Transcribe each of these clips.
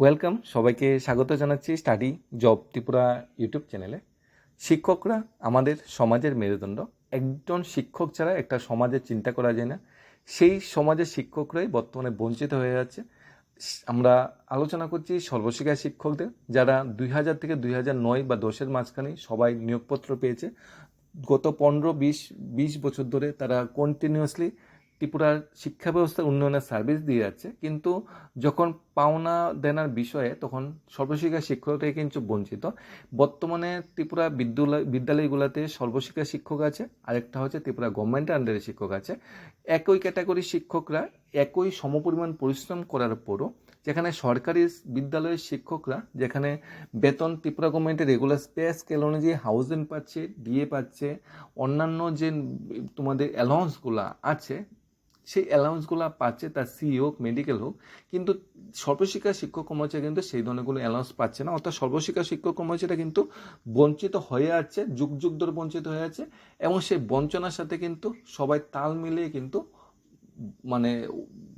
Welcome সবাইকে স্বাগত জানাচ্ছি স্টাডি জব ত্রিপুরা ইউটিউব চ্যানেলে শিক্ষকরা আমাদের সমাজের মেরুদণ্ড। একজন শিক্ষক ছাড়া একটা সমাজের চিন্তা করা যায় না। সেই সমাজের শিক্ষকরাই বর্তমানে বঞ্চিত হয়ে যাচ্ছে আমরা আলোচনা করছি সর্বশিক্ষা শিক্ষকদের, যারা দুই হাজার থেকে দুই হাজার নয় বা দশের মাঝখানে সবাই নিয়োগপত্র পেয়েছে। গত পনেরো, বিশ বিশ বছর ধরে তারা কন্টিনিউয়াসলি ত্রিপুরার শিক্ষা ব্যবস্থার উন্নয়নের সার্ভিস দিয়ে যাচ্ছে। কিন্তু যখন পাওনা দেনার বিষয়ে তখন সর্বশিক্ষা শিক্ষকরাই কিন্তু বঞ্চিত। বর্তমানে ত্রিপুরা বিদ্যালয়, বিদ্যালয়গুলোতে সর্বশিক্ষা শিক্ষক আছে, আরেকটা হচ্ছে ত্রিপুরা গভর্নমেন্টের আন্ডারে শিক্ষক আছে। একই ক্যাটাগরির শিক্ষকরা একই সমপরিমাণ পরিশ্রম করার পরও যেখানে সরকারি বিদ্যালয়ের শিক্ষকরা, যেখানে বেতন ত্রিপুরা গভর্নমেন্টের রেগুলার পে স্কেল অনুযায়ী হাউজিং পাচ্ছে ডিএ পাচ্ছে, অন্যান্য যে তোমাদের অ্যালাউন্সগুলো আছে সেই অ্যালাউন্সগুলো পাচ্ছে, তার সি হোক মেডিকেল হোক, কিন্তু সর্বশিক্ষা শিক্ষক কর্মচারী কিন্তু সেই ধরনের কোনো অ্যালাউন্স পাচ্ছে না। অর্থাৎ সর্বশিক্ষা শিক্ষক কর্মচারীরা কিন্তু বঞ্চিত হয়ে আছে, যুগ যুগ ধরে বঞ্চিত হয়ে আছে, এবং সেই বঞ্চনার সাথে কিন্তু সবাই তাল মিলিয়ে কিন্তু মানে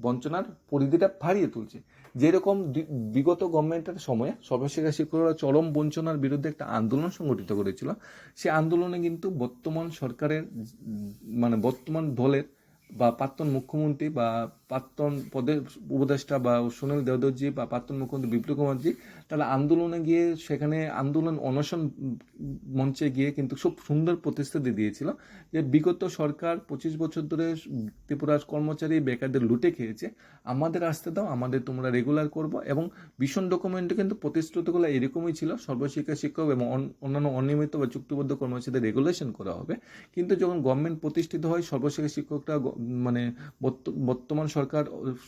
বঞ্চনার পরিধিটা বাড়িয়ে তুলছে। যেরকম বিগত গভর্নমেন্টের সময়ে সর্বশিক্ষা শিক্ষকরা চরম বঞ্চনার বিরুদ্ধে একটা আন্দোলন সংগঠিত করেছিল। সেই আন্দোলনে কিন্তু বর্তমান সরকারের মানে বর্তমান দলের বা প্রাক্তন মুখ্যমন্ত্রী বা প্রাক্তন পদের উপদেষ্টা বা সুনীল দেওদরজি বা প্রাক্তন মুখ্যমন্ত্রী বিপ্লব কুমারজি, তারা আন্দোলনে গিয়ে সেখানে আন্দোলন অনশন মঞ্চে গিয়ে কিন্তু খুব সুন্দর প্রতিশ্রুতি দিয়েছিল যে বিগত সরকার পঁচিশ বছর ধরে ত্রিপুরার কর্মচারী বেকারদের লুটে খেয়েছে, আমাদের আসতে দাও, আমাদের তোমরা রেগুলার করব এবং ভীষণ ডকুমেন্টে কিন্তু প্রতিশ্রুতিগুলো এরকমই ছিল, সর্বশিক্ষা শিক্ষক এবং অন- অন্যান্য অনিয়মিত বা চুক্তিবদ্ধ কর্মচারীদের রেগুলেশন করা হবে। কিন্তু যখন গভর্নমেন্ট প্রতিষ্ঠিত হয়, সর্বশিক্ষা শিক্ষকরা মানে বর্ত- বর্তমান সরকার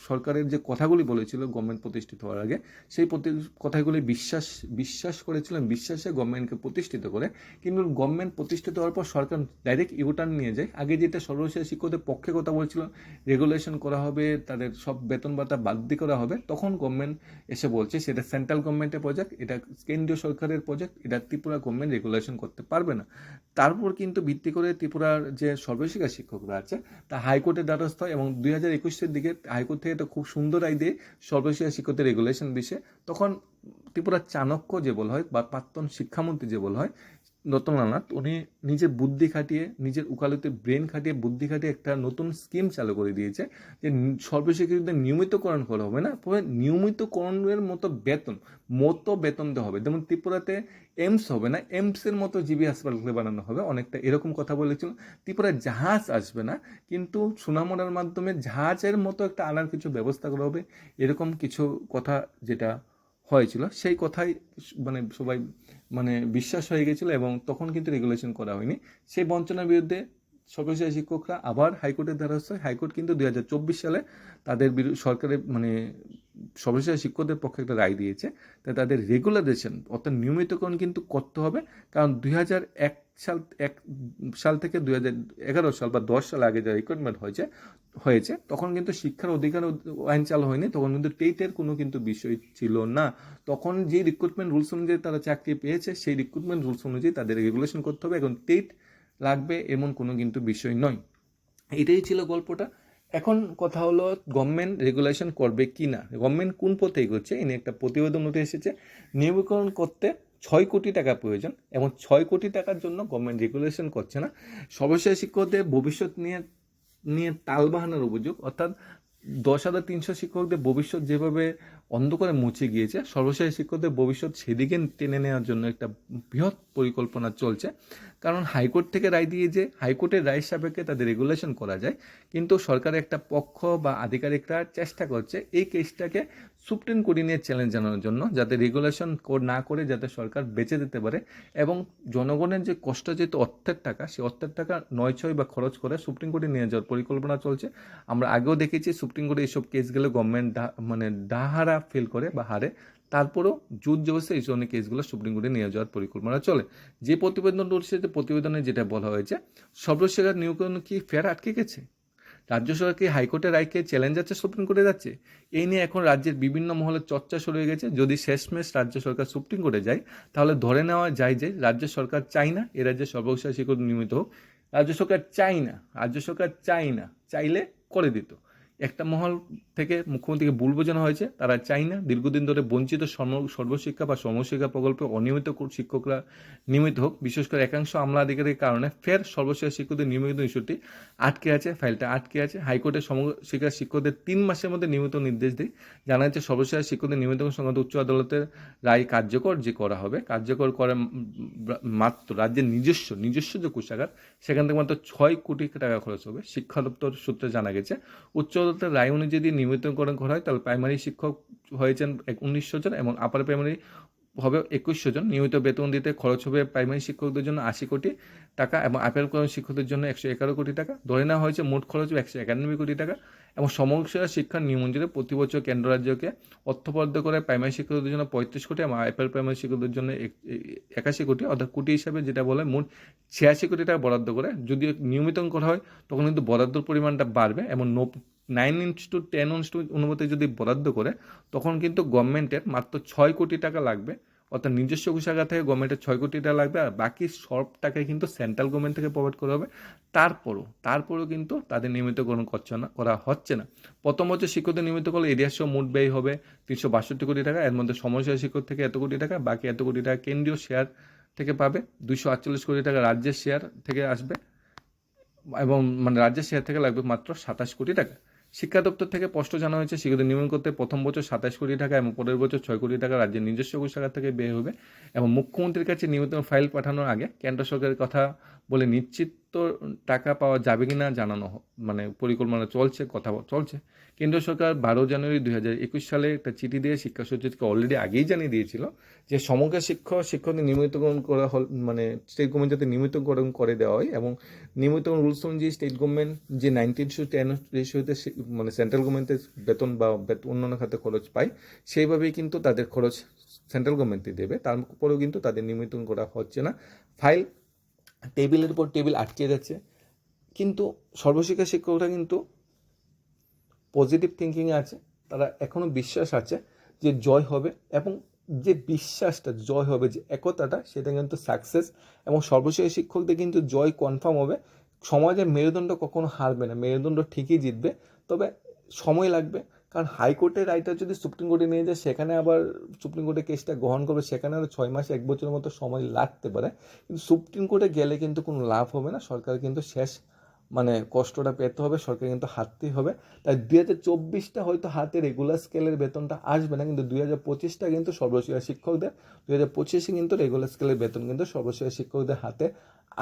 সরকারের যে কথাগুলি বলেছিল গভর্নমেন্ট প্রতিষ্ঠিত হওয়ার আগে, সেই প্রতি- কথাগুলি বিশ্বাস বিশ্বাস করেছিলেন, বিশ্বাসে গভর্নমেন্টকে প্রতিষ্ঠিত করে। কিন্তু গভর্নমেন্ট প্রতিষ্ঠিত হওয়ার পর সরকার ডাইরেক্ট ইউটার্ন নিয়ে যায়। আগে যেটা সর্বশেষ শিক্ষকদের পক্ষে কথা বলছিল রেগুলেশন করা হবে, তাদের সব বেতন ভাতা বাধ্য করা হবে। তখন গভর্নমেন্ট এসে বলছে, সেটা সেন্ট্রাল গভর্নমেন্টের প্রজেক্ট এটা কেন্দ্রীয় সরকারের প্রজেক্ট এটা ত্রিপুরা গভর্নমেন্ট রেগুলেশন করতে পারবে না। তারপর কিন্তু ভিত্তি করে ত্রিপুরার যে সর্বশিক্ষা শিক্ষকরা আছে, তা হাইকোর্টের দ্বারস্থ এবং দুই হাজার একুশের দিকে হাইকোর্ট থেকে একটা খুব সুন্দর রায় দিয়ে সর্বশিক্ষা শিক্ষকদের রেগুলেশন বিষয়ে তখন ত্রিপুরার চাণক্য যে বলা হয়, বা প্রাক্তন শিক্ষামন্ত্রী যে বলা হয় রতনানাথ, উনি নিজের বুদ্ধি খাটিয়ে, নিজের উকালতে ব্রেন খাটিয়ে বুদ্ধি খাটিয়ে একটা নতুন স্কিম চালু করে দিয়েছে, যে সর্বশিক্ষকদের নিয়মিতকরণ করা হবে না, তবে নিয়মিতকরণের মতো বেতন মতো বেতন দেওয়া হবে। যেমন ত্রিপুরাতে এমস হবে না, এমসের মতো জিবি হাসপাতালকে বানানো হবে, অনেকটা এরকম কথা বলেছিল। ত্রিপুরায় জাহাজ আসবে না, কিন্তু সুনামনার মাধ্যমে জাহাজের মতো একটা আনার কিছু ব্যবস্থা করা হবে, এরকম কিছু কথা যেটা হয়েছিল, সেই কথাই মানে সবাই মানে বিশ্বাস হয়ে গেছিল এবং তখন কিন্তু রেগুলেশন করা হয়নি। সেই বঞ্চনার বিরুদ্ধে সর্বশেষ শিক্ষকরা আবার হাইকোর্টের দ্বারস্থ হাইকোর্ট কিন্তু দুই হাজার চব্বিশ সালে তাদের সরকারের মানে সর্বশেষ শিক্ষকদের পক্ষে একটা রায় দিয়েছে তাই তাদের রেগুলারেশন অর্থাৎ নিয়মিতকরণ কিন্তু করতে হবে, কারণ দুই এক সাল এক সাল থেকে দুই এগারো সাল বা দশ সাল আগে যে রিক্রুটমেন্ট হয়েছে হয়েছে, তখন কিন্তু শিক্ষার অধিকার আইন চালু হয়নি, তখন কিন্তু টেটের কোনো কিন্তু বিষয় ছিল না। তখন যে রিক্রুটমেন্ট রুলস অনুযায়ী তারা চাকরি পেয়েছে, সেই রিক্রুটমেন্ট রুলস অনুযায়ী তাদের রেগুলেশন করতে হবে, এখন টেট লাগবে এমন কোনো কিন্তু বিষয় নয়। এটাই ছিল গল্পটা। এখন কথা হলো গভর্নমেন্ট রেগুলেশন করবে কি না গভর্নমেন্ট কোন পথে এগোচ্ছে? এনে একটা প্রতিবেদন উঠে এসেছে। নিয়মীকরণ করতে ছয় কোটি টাকা প্রয়োজন এবং ছয় কোটি টাকার জন্য গভর্নমেন্ট রেগুলেশন করছে না। সর্বশেষ শিক্ষকদের ভবিষ্যৎ নিয়ে নিয়ে তাল বাহানোর অভিযোগ, অর্থাৎ দশ হাজার তিনশো শিক্ষকদের ভবিষ্যৎ যেভাবে অন্ধকারে মুছে গিয়েছে। সর্বশেষ শিক্ষকদের ভবিষ্যৎ সেদিকে টেনে নেওয়ার জন্য একটা বৃহৎ পরিকল্পনা চলছে। কারণ হাইকোর্ট থেকে রায় দিয়ে যে হাইকোর্টের রায়ের সাপেক্ষে তাদের রেগুলেশন করা যায়, কিন্তু সরকারের একটা পক্ষ বা আধিকারিকরা চেষ্টা করছে এই কেসটাকে সুপ্রিম কোর্টে নিয়ে চ্যালেঞ্জ জানানোর জন্য, যাতে রেগুলেশন না করে যাতে সরকার বেঁচে দিতে পারে এবং জনগণের যে কষ্ট যেহেতু অর্থের টাকা সেই অর্থের টাকা নয় ছয় বা খরচ করে সুপ্রিম কোর্টে নিয়ে যাওয়ার পরিকল্পনা চলছে। আমরা আগেও দেখেছি সুপ্রিম কোর্টে এইসব কেসগুলো গভর্নমেন্ট মানে ডাহারা ফেল করে বা হারে, তারপরেও জুট জবসে এই ধরনের কেসগুলো সুপ্রিম কোর্টে নিয়ে যাওয়ার পরিকল্পনা চলে। যে প্রতিবেদন যে প্রতিবেদনে যেটা বলা হয়েছে সর্বশেষ নিয়োগকরণ কি ফের আটকে গেছে? রাজ্য সরকার কি হাইকোর্টের রায়কে চ্যালেঞ্জ যাচ্ছে সুপ্রিম কোর্টে যাচ্ছে? এই নিয়ে এখন রাজ্যের বিভিন্ন মহলে চর্চা শুরু হয়ে গেছে। যদি শেষমেশ রাজ্য সরকার সুপ্রিম কোর্টে যায়, তাহলে ধরে নেওয়া যায় যে রাজ্য সরকার চাই না, এ রাজ্যে সর্বশেষ নিয়মিত হোক। রাজ্য সরকার চাই না, রাজ্য সরকার চাই না, চাইলে করে দিত। একটা মহল থেকে মুখ্যমন্ত্রীকে ভুল বোঝানো হয়েছে। তারা চাই না দীর্ঘদিন ধরে বঞ্চিত সর্বশিক্ষা বা সমশিক্ষা প্রকল্পে অনিয়মিত শিক্ষকরা নিয়মিত হোক। বিশেষ করে একাংশ আমলা কারণে ফের সর্বশিক্ষা শিক্ষকদের নিয়মিত ইস্যুটি আটকে আছে, ফাইলটা আটকে আছে। হাইকোর্টের সমশিক্ষা শিক্ষকদের তিন মাসের মধ্যে নিয়মিত নির্দেশ দেয় জানা যাচ্ছে সর্বশিক্ষা শিক্ষকদের নিয়মিত সংক্রান্ত উচ্চ আদালতের রায় কার্যকর যে করা হবে, কার্যকর করে মাত্র রাজ্যের নিজস্ব নিজস্ব যে কোষাগার, সেখান থেকে মাত্র ছয় কোটি টাকা খরচ হবে। শিক্ষা দপ্তর সূত্রে জানা গেছে, উচ্চ আদালতের রায় অনুযায়ী যদি নিয়মিতকরণ করা হয়, তাহলে প্রাইমারি শিক্ষক হয়েছেন উনিশশো জন এবং আপার প্রাইমারি হবে একুশশো জন। নিয়মিত বেতন দিতে খরচ হবে প্রাইমারি শিক্ষকদের জন্য আশি কোটি টাকা এবং প্রাইমারি শিক্ষকদের জন্য একশো এগারো কোটি টাকা। ধরে নেওয়া হয়েছে মোট খরচ একশো একানব্বই কোটি টাকা এবং সমস্যা শিক্ষা নিয়মঞ্জুরে প্রতি বছর কেন্দ্র রাজ্যকে অর্থবরাদ্দ করে প্রাইমারি শিক্ষকদের জন্য পঁয়ত্রিশ কোটি এবং আইপিএল প্রাইমারি শিক্ষকদের জন্য এক- একাশি কোটি, অর্থাৎ কোটি হিসাবে যেটা বলে মোট ছিয়াশি কোটি টাকা বরাদ্দ করে। যদি নিয়মিত করা হয়, তখন কিন্তু বরাদ্দর পরিমাণটা বাড়বে এবং nine inch to ten inch to অনুমতি যদি বরাদ্দ করে, তখন কিন্তু গভর্নমেন্টের মাত্র ছয় কোটি টাকা লাগবে। অর্থাৎ নিজস্ব কোষাগার থেকে গভর্নমেন্টের ছয় কোটি টাকা লাগবে আর বাকি সব টাকায় কিন্তু সেন্ট্রাল গভর্নমেন্ট থেকে প্রোভাইড করা হবে। তারপরও তারপরও কিন্তু তাদের নিয়মিতকরণ করছে না, করা হচ্ছে না। প্রথম বছর শিক্ষকদের নিয়মিত করলে এরিয়া সহ মোট ব্যয় হবে তিনশো বাষট্টি কোটি টাকা। এর মধ্যে সমস্যা শিক্ষক থেকে এত কোটি টাকা, বাকি এত কোটি টাকা কেন্দ্রীয় শেয়ার থেকে পাবে। দুইশো আটচল্লিশ কোটি টাকা রাজ্যের শেয়ার থেকে আসবে। এবং মানে রাজ্যের শেয়ার থেকে লাগবে মাত্র সাতাশ কোটি টাকা। শিক্ষা দপ্তর থেকে স্পষ্ট জানা হয়েছে শিক্ষকদের নিয়মন করতে প্রথম বছর সাতাশ কোটি টাকা এবং পরের বছর ছয় কোটি টাকা রাজ্যের নিজস্ব কোষাগার থেকে ব্যয় হবে। এবং মুখ্যমন্ত্রীর কাছে নিয়মিত ফাইল পাঠানোর আগে কেন্দ্র সরকারের কথা বলে নিশ্চিত টাকা পাওয়া যাবে কিনা জানানো হ- মানে পরিকল্পনা চলছে, কথা চলছে। কেন্দ্র সরকার বারো জানুয়ারি দুই হাজার একুশ সালে একটা চিঠি দিয়ে শিক্ষা সচিবকে অলরেডি আগেই জানিয়ে দিয়েছিল যে সমগ্র শিক্ষক, শিক্ষকদের নিয়মিতকরণ করা হল মানে স্টেট গভর্নমেন্ট যাতে নিয়মিতকরণ করে দেওয়া হয় এবং নিয়মিতকরণ রুলস অনুযায়ী স্টেট গভর্নমেন্ট যে নাইনটিন টু টেন রেশিওতে মানে সেন্ট্রাল গভর্নমেন্টের বেতন বা অন্যান্য খাতে খরচ পায়, সেইভাবেই কিন্তু তাদের খরচ সেন্ট্রাল গভর্নমেন্টই দেবে। তারপরেও কিন্তু তাদের নিয়মিতকরণ করা হচ্ছে না। ফাইল টেবিলের উপর টেবিল আটকে যাচ্ছে কিন্তু সর্বশিক্ষা শিক্ষকরা কিন্তু পজিটিভ থিঙ্কিংয়ে আছে। তারা এখনও বিশ্বাস আছে যে জয় হবে এবং যে বিশ্বাসটা জয় হবে, যে একতাটা, সেটা কিন্তু সাকসেস এবং সর্বশেষ শিক্ষকদের কিন্তু জয় কনফার্ম হবে। সমাজের মেরুদণ্ড কখনো হারবে না। মেরুদণ্ড ঠিকই জিতবে, তবে সময় লাগবে। কারণ হাইকোর্টের রায়টা যদি সুপ্রিম কোর্টে নিয়ে যায়, সেখানে আবার সুপ্রিম কোর্টে কেসটা গ্রহণ করবে, সেখানে আরও ছয় মাস, এক বছরের মতো সময় লাগতে পারে। কিন্তু সুপ্রিম কোর্টে গেলে কিন্তু কোনো লাভ হবে না। সরকার কিন্তু শেষ মানে কষ্টটা পেতে হবে সরকার কিন্তু হারতেই হবে। তাই দুই হাজার চব্বিশটা হয়তো হাতে রেগুলার স্কেলের বেতনটা আসবে না, কিন্তু দুই হাজার পঁচিশটা কিন্তু সর্বশিক্ষা শিক্ষকদের, দুই হাজার পঁচিশে কিন্তু রেগুলার স্কেলের বেতন কিন্তু সর্বশিক্ষা শিক্ষকদের হাতে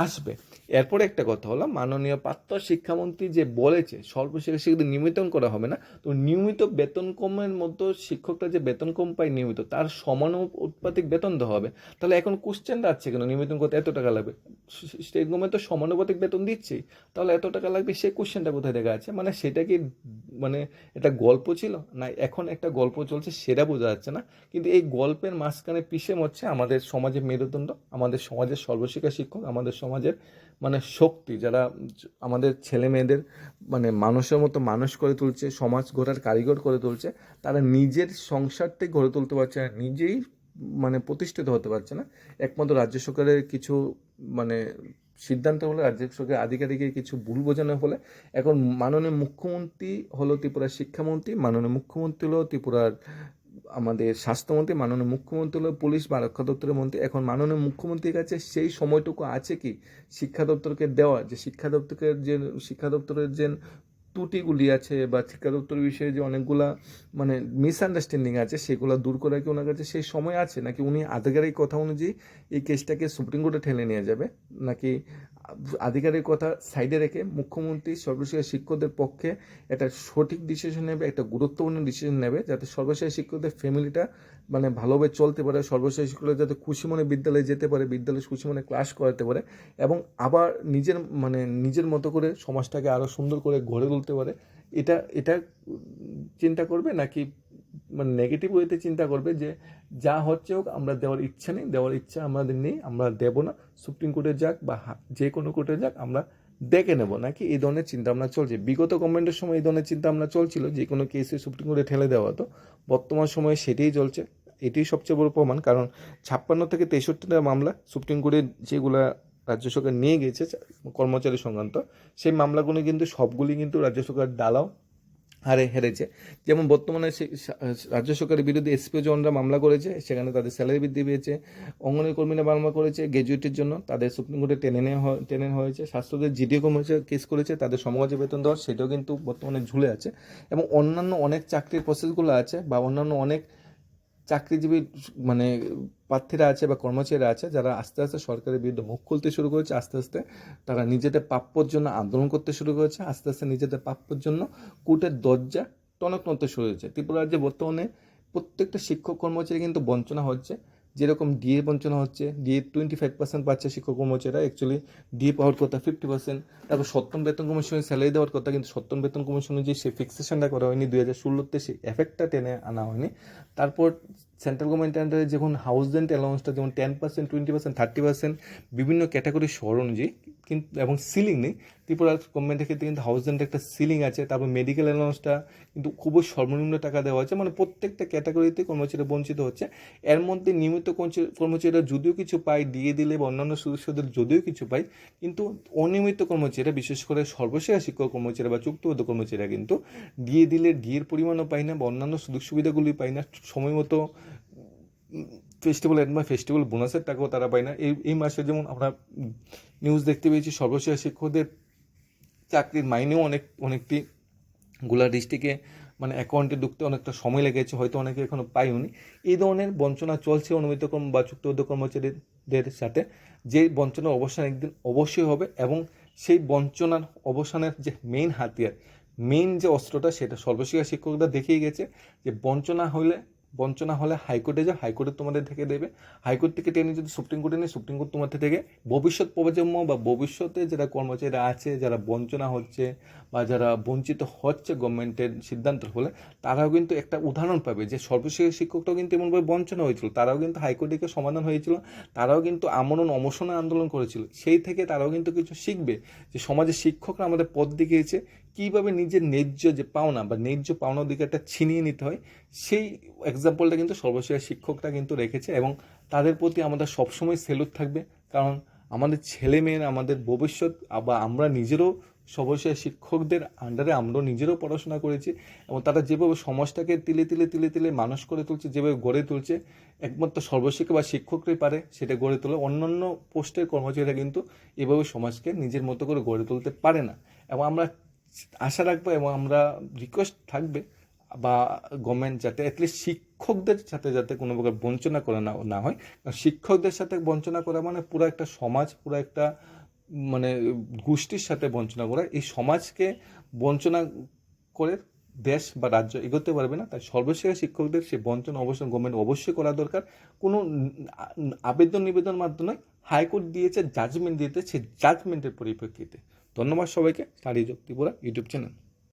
আসবে। এরপরে একটা কথা হলো, মাননীয় পাত্র শিক্ষামন্ত্রী যে বলেছে সর্বশিক্ষা শিক্ষকদের নিয়মিতন করা হবে না, তো নিয়মিত বেতন কমের মতো শিক্ষকরা যে বেতন কম পায় নিয়মিত, তার সমানুপাতিক বেতন দেওয়া হবে। তাহলে এখন কোশ্চেনটা আছে কেন? নিয়মিতন করতে এত টাকা লাগবে? স্টেট গভর্নমেন্ট তো সমানুপাতিক বেতন দিচ্ছেই। তাহলে এত টাকা লাগবে সেই কোশ্চেনটা কোথায় দেখা আছে মানে সেটা কি মানে এটা গল্প ছিল? না, এখন একটা গল্প চলছে সেটা বোঝা যাচ্ছে না। কিন্তু এই গল্পের মাঝখানে পিসে হচ্ছে আমাদের সমাজের মেরুদণ্ড, আমাদের সমাজের সর্বশিক্ষা শিক্ষক, আমাদের সমাজের মানে শক্তি যারা আমাদের ছেলে মেয়েদের মানে মানুষের মতো মানুষ করে তুলছে, সমাজ গড়ার কারিগর করে তুলছে, তারা নিজের সংসারটাই গড়ে তুলতে পারছে না, নিজেই মানে প্রতিষ্ঠিত হতে পারছে না। একমাত্র রাজ্য সরকারের কিছু মানে সিদ্ধান্ত হলো সঙ্গে আধিকারিকের কিছু ভুল বোঝানো হলে এখন মাননীয় মুখ্যমন্ত্রী হলো ত্রিপুরার শিক্ষামন্ত্রী, মাননীয় মুখ্যমন্ত্রী হলো ত্রিপুরার আমাদের স্বাস্থ্যমন্ত্রী, মাননীয় মুখ্যমন্ত্রী হলো পুলিশ বা রক্ষা দপ্তরের মন্ত্রী। এখন মাননীয় মুখ্যমন্ত্রীর কাছে সেই সময়টুকু আছে কি? শিক্ষা দপ্তরকে দেওয়া, যে শিক্ষা দপ্তরের যে শিক্ষা দপ্তরের যে ত্রুটিগুলি আছে বা শিক্ষা দপ্তর বিষয়ে যে অনেকগুলা মানে মিসআন্ডারস্ট্যান্ডিং আছে, সেগুলো দূর করা কি ওনার কাছে সেই সময় আছে? নাকি উনি আধিকারিক কথা অনুযায়ী এই কেসটাকে সুপ্রিম কোর্টে ঠেলে নিয়ে যাবে? নাকি আধিকারিক কথা সাইডে রেখে মুখ্যমন্ত্রী সর্বশেষ শিক্ষকদের পক্ষে একটা সঠিক ডিসিশন নেবে, একটা গুরুত্বপূর্ণ ডিসিশন নেবে, যাতে সর্বশেষ শিক্ষকদের ফ্যামিলিটা মানে ভালোভাবে চলতে পারে, সর্বশেষ শিক্ষকরা যাতে খুশি মনে বিদ্যালয়ে যেতে পারে, বিদ্যালয়ে খুশি মনে ক্লাস করাতে পারে এবং আবার নিজের মানে নিজের মতো করে সমাজটাকে আরও সুন্দর করে গড়ে তুলতে পারে। এটা এটা চিন্তা করবে নাকি মানে নেগেটিভ ওয়েতে চিন্তা করবে যে, যা হচ্ছে হোক, আমরা দেওয়ার ইচ্ছা নেই, দেওয়ার ইচ্ছা আমাদের নেই, আমরা দেব না। সুপ্রিম কোর্টে যাক বা যে কোনো কোর্টে যাক, আমরা দেখে নেব। নাকি এই ধরনের চিন্তা ভাবনা চলছে? বিগত গভর্নমেন্টের সময় এই ধরনের চিন্তা ভাবনা চলছিল যে, কোনো কেসে সুপ্রিম কোর্টে ঠেলে দেওয়া হতো। বর্তমান সময়ে সেটাই চলছে। এটাই সবচেয়ে বড় প্রমাণ। কারণ ছাপ্পান্ন থেকে তেষট্টিটা মামলা সুপ্রিম কোর্টে যেগুলা রাজ্য সরকার নিয়ে গেছে, কর্মচারী সংক্রান্ত, সেই মামলাগুলো কিন্তু সবগুলি কিন্তু রাজ্য সরকার ডালাও। হারে হেরেছে। যেমন বর্তমানে রাজ্য সরকারের বিরুদ্ধে এসপিও জনরা মামলা করেছে, সেখানে তাদের স্যালারি বৃদ্ধি পেয়েছে, অঙ্গনের কর্মীরা মামলা করেছে গ্র্যাজুয়েটের জন্য তাদের সুপ্রিম কোর্টে টেনে নেওয়া টেনে নেওয়া হয়েছে, স্বাস্থ্যদের জিডিও কমিশন কেস করেছে, তাদের সমাজে বেতন দেওয়ার, সেটাও কিন্তু বর্তমানে ঝুলে আছে। এবং অন্যান্য অনেক চাকরির প্রসেসগুলো আছে বা অন্যান্য অনেক চাকরিজীবী মানে প্রার্থীরা আছে বা কর্মচারীরা আছে, যারা আস্তে আস্তে সরকারের বিরুদ্ধে মুখ খুলতে শুরু করেছে, আস্তে আস্তে তারা নিজেদের প্রাপ্যর জন্য আন্দোলন করতে শুরু করেছে, আস্তে আস্তে নিজেদের প্রাপ্যর জন্য কোর্টের দরজা টনক নড়তে শুরু হয়েছে। ত্রিপুরা রাজ্যে বর্তমানে প্রত্যেকটা শিক্ষক কর্মচারী কিন্তু বঞ্চনা হচ্ছে। যেরকম ডিএ বঞ্চনা হচ্ছে ডিএ টোয়েন্টি ফাইভ পার্সেন্ট পাচ্ছে শিক্ষক কর্মচারীরা অ্যাকচুয়ালি ডিএ পাওয়ার কথা ফিফটি পার্সেন্ট তারপর সপ্তম বেতন কমিশনের স্যালারি দেওয়ার কথা, কিন্তু সপ্তম বেতন কমিশন যে সে ফিক্সেশনটা করা হয়নি, দুই হাজার ষোলোতে সেই এফেক্টটা টেনে আনা হয়নি। তারপর সেন্ট্রাল গভর্নমেন্ট আন্ডারে যখন হাউস রেন্ট অ্যালাউন্সটা যেমন ten percent twenty percent thirty percent বিভিন্ন ক্যাটাগরি শহর অনুযায়ী কিন্তু এবং সিলিং নেই। ত্রিপুরা গভর্নমেন্টের ক্ষেত্রে কিন্তু হাউস রেন্টের একটা সিলিং আছে, তারপর মেডিকেল অ্যালাউন্সটা কিন্তু খুবই সর্বনিম্ন টাকা দেওয়া হচ্ছে। মানে প্রত্যেকটা ক্যাটাগরিতে কর্মচারী বঞ্চিত হচ্ছে। এর মধ্যে নিয়মিত কর্মচারীরা যদিও কিছু পায়, দিয়ে দিলে বা অন্যান্য সদস্যদের যদিও কিছু পায়, কিন্তু অনিয়মিত কর্মচারীরা, বিশেষ করে সর্বশেষ শিক্ষক কর্মচারী বা চুক্তিবদ্ধ কর্মচারীরা কিন্তু দিয়ে দিলে ডিএর পরিমাণও পায় না বা অন্যান্য সুযোগ সুবিধাগুলি পায় না। সময় মতো ফেস্টিভ্যাল বা ফেস্টিভ্যাল বোনাসের টাকাও তারা পায় না। এই এই মাসে যেমন আমরা নিউজ দেখতে পেয়েছি, সর্বশেষ শিক্ষকদের চাকরির মাইনেও অনেক, অনেকটি গোলা ডিস্ট্রিক্টে মানে অ্যাকাউন্টে ঢুকতে অনেকটা সময় লেগেছে, হয়তো অনেকে এখনও পায়নি। এই ধরনের বঞ্চনা চলছে অনুমিত কর্ম বা চুক্তিবদ্ধ কর্মচারীদের সাথে। যে বঞ্চনার অবসান একদিন অবশ্যই হবে এবং সেই বঞ্চনার অবসানের যে মেইন হাতিয়ার মেইন যে অস্ত্রটা, সেটা সর্বশিক্ষা শিক্ষকরা দেখিয়ে গেছে যে বঞ্চনা হলে বঞ্চনা হলে হাইকোর্টে যাও, হাইকোর্টে তোমাদের থেকে দেবে। হাইকোর্ট থেকে টেনে যদি সুপ্রিম কোর্টে নেই সুপ্রিম কোর্ট তোমাদের থেকে ভবিষ্যৎ প্রজন্ম বা ভবিষ্যতে যারা কর্মচারীরা আছে, যারা বঞ্চনা হচ্ছে বা যারা বঞ্চিত হচ্ছে গভর্নমেন্টের সিদ্ধান্তের ফলে, তারাও কিন্তু একটা উদাহরণ পাবে যে সর্বশেষ শিক্ষকটাও কিন্তু এমনভাবে বঞ্চনা হয়েছিল। তারাও কিন্তু হাইকোর্টে গিয়ে সমাধান হয়েছিল। তারাও কিন্তু আমরণ অমসনের আন্দোলন করেছিল। সেই থেকে তারাও কিন্তু কিছু শিখবে যে সমাজের শিক্ষকরা আমাদের পথ দেখিয়েছে। কীভাবে নিজের ন্যায্য যে পাওনা বা ন্যায্য পাওনা অধিকারটা ছিনিয়ে নিতে হয়, সেই এক্সাম্পলটা কিন্তু সর্বশেষ শিক্ষকরা কিন্তু রেখেছে এবং তাদের প্রতি আমাদের সবসময় সেলুট থাকবে। কারণ আমাদের ছেলে মেয়েরা আমাদের ভবিষ্যৎ বা আমরা নিজেরও সর্বশেষ শিক্ষকদের আন্ডারে আমরাও নিজেরও পড়াশোনা করেছি এবং তারা যেভাবে সমাজটাকে তিলে তিলে তিলে তিলে মানুষ করে তুলছে, যেভাবে গড়ে তুলছে, একমাত্র সর্বশিক্ষা বা শিক্ষকরাই পারে সেটা গড়ে তোলে। অন্যান্য পোস্টের কর্মচারীরা কিন্তু এভাবে সমাজকে নিজের মতো করে গড়ে তুলতে পারে না। এবং আমরা আশা রাখব এবং আমরা রিকোয়েস্ট থাকবে বা গভর্নমেন্ট যাতে অ্যাটলিস্ট শিক্ষকদের সাথে যাতে কোনো প্রকার বঞ্চনা করা না না হয়। কারণ শিক্ষকদের সাথে বঞ্চনা করা মানে পুরো একটা সমাজ, পুরো একটা মানে গোষ্ঠীর সাথে বঞ্চনা করা। এই সমাজকে বঞ্চনা করে দেশ বা রাজ্য এগোতে পারবে না। তাই সর্বশেষ শিক্ষকদের সে বঞ্চনা অবশ্যই গভর্নমেন্ট অবশ্যই করা দরকার। কোনো আবেদন নিবেদন মাধ্যমে হাইকোর্ট দিয়েছে জাজমেন্ট দিয়েছে সেই জাজমেন্টের পরিপ্রেক্ষিতে। ধন্যবাদ সবাইকে স্টাডি যোগ ত্রিপুরা ইউটিউব চ্যানেল